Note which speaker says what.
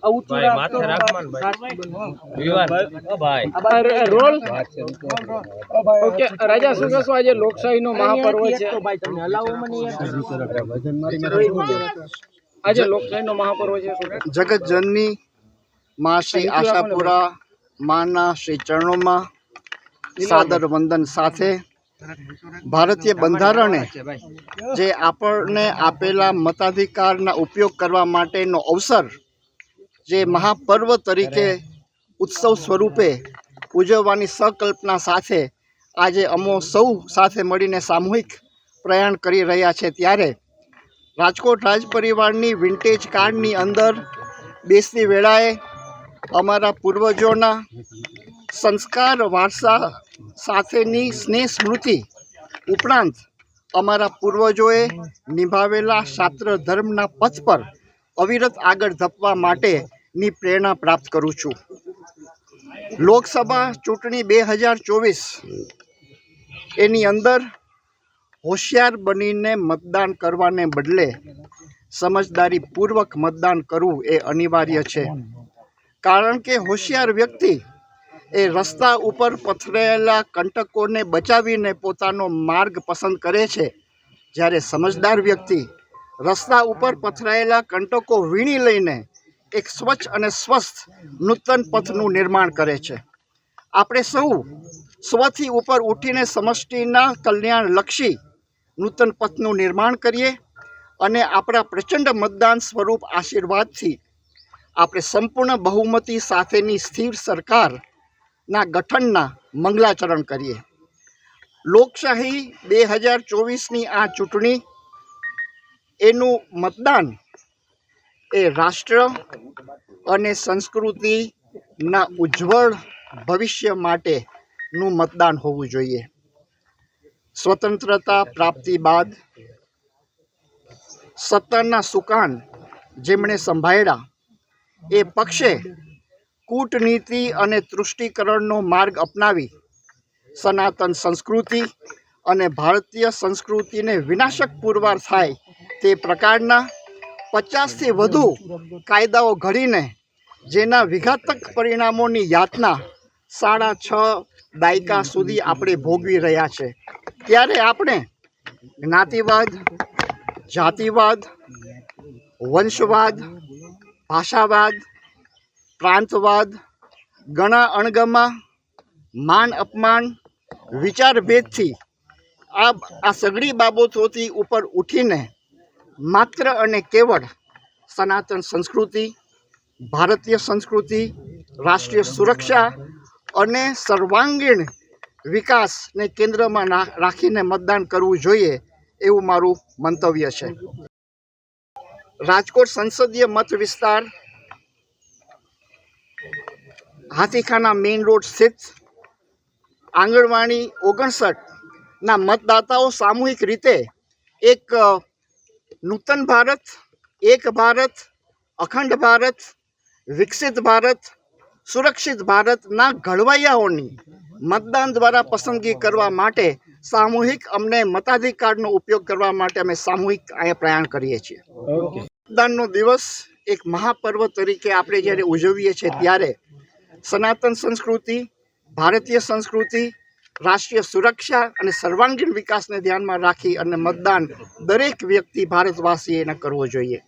Speaker 1: રાખમાં ને ભાઈ. વિવાદ. ઓ ભાઈ.
Speaker 2: રોલ. ઓકે રાજા શું કહેશો આજે લોકશાહીનો મહાપર્વ છે. આજે લોકશાહીનો મહાપર્વ છે
Speaker 3: જગત જનની માં શ્રી આશાપુરા માના શ્રી ચરણોમાં સાદર વંદન સાથે ભારતીય બંધારણે જે આપણને આપેલા મતાધિકારના ઉપયોગ કરવા માટેનો અવસર જે મહાપર્વ તરીકે ઉત્સવ સ્વરૂપે ઉજવવાની સંકલ્પના સાથે આજે અમો સૌ સાથે મળીને સામૂહિક પ્રયાણ કરી રહ્યા છે. ત્યારે રાજકોટ રાજ પરિવારની વિન્ટેજ કાર્ડની અંદર બેસતી વેળાએ અમારા પૂર્વજોના સંસ્કાર વારસા સાથેની સ્નેહ સ્મૃતિ ઉપરાંત અમારા પૂર્વજોએ નિભાવેલા શાસ્ત્ર ધર્મના પથ પર અવિરત આગળ ધપવા માટેની પ્રેરણા પ્રાપ્ત કરું છું. લોકસભા ચૂંટણી બે હજાર ચોવીસ એની અંદર હોશિયાર બનીને મતદાન કરવાને બદલે સમજદારીપૂર્વક મતદાન કરવું એ અનિવાર્ય છે. કારણ કે હોશિયાર વ્યક્તિ એ રસ્તા ઉપર પથરાયેલા કંટકોને બચાવીને પોતાનો માર્ગ પસંદ કરે છે. જ્યારે સમજદાર વ્યક્તિ રસ્તા ઉપર પથરાયેલા કંટકો વીણી લઈને એક સ્વચ્છ અને સ્વસ્થ નૂતન પથનું નિર્માણ કરે છે. આપણે સૌ સ્વથી ઉપર ઉઠીને સમષ્ટિના કલ્યાણલક્ષી નૂતન પથનું નિર્માણ કરીએ અને આપણા પ્રચંડ મતદાન સ્વરૂપ આશીર્વાદથી આપણે સંપૂર્ણ બહુમતી સાથેની સ્થિર સરકારના ગઠનના મંગલાચરણ કરીએ. લોકશાહી બે હજાર ચોવીસની આ ચૂંટણી એનું મતદાન એ રાષ્ટ્ર અને સંસ્કૃતિના ઉજ્જવળ ભવિષ્ય માટેનું મતદાન હોવું જોઈએ. સ્વતંત્રતા પ્રાપ્તિ બાદ સત્તાના સુકાન જેમણે સંભાળ્યા એ પક્ષે કૂટનીતિ અને તૃષ્ટિકરણનો માર્ગ અપનાવી સનાતન સંસ્કૃતિ અને ભારતીય સંસ્કૃતિને વિનાશક પુરવાર થાય તે પ્રકારના પચાસથી વધુ કાયદાઓ ઘડીને જેના વિઘાતક પરિણામોની યાતના સાડા છ દાયકા સુધી આપણે ભોગવી રહ્યા છે. ત્યારે આપણે જ્ઞાતિવાદ, જાતિવાદ, વંશવાદ, ભાષાવાદ, પ્રાંતવાદ, ગણા અણગમા, માન અપમાન, વિચારભેદથી આ આ સઘળી બાબતોથી ઉપર ઉઠીને માત્ર અને કેવળ સનાતન સંસ્કૃતિ, ભારતીય સંસ્કૃતિ, રાષ્ટ્રીય સુરક્ષા અને સર્વાંગીણ વિકાસને કેન્દ્રમાં રાખીને મતદાન કરવું જોઈએ એવું મારું મંતવ્ય છે. રાજકોટ સંસદીય મત વિસ્તાર, હાથીખાના મેઇન રોડ સ્થિત આંગણવાડી ઓગણસઠના મતદાતાઓ સામૂહિક રીતે એક નૂતન ભારત એક ભારત અખંડ ભારત વિકસિત ભારત સુરક્ષિત ભારતના ઘડવૈયાઓની મતદાન દ્વારા પસંદગી કરવા માટે સામૂહિક અમને મતાધિકારનો ઉપયોગ કરવા માટે અમે સામૂહિક અહીંયા પ્રયાણ કરીએ છીએ. મતદાનનો દિવસ એક મહાપર્વ તરીકે આપણે જ્યારે ઉજવીએ છીએ ત્યારે સનાતન સંસ્કૃતિ ભારતીય સંસ્કૃતિ રાષ્ટ્રીય સુરક્ષા અને સર્વાંગીણ વિકાસને ધ્યાનમાં રાખી અને મતદાન દરેક વ્યક્તિ ભારતવાસીએ એને કરવો જોઈએ.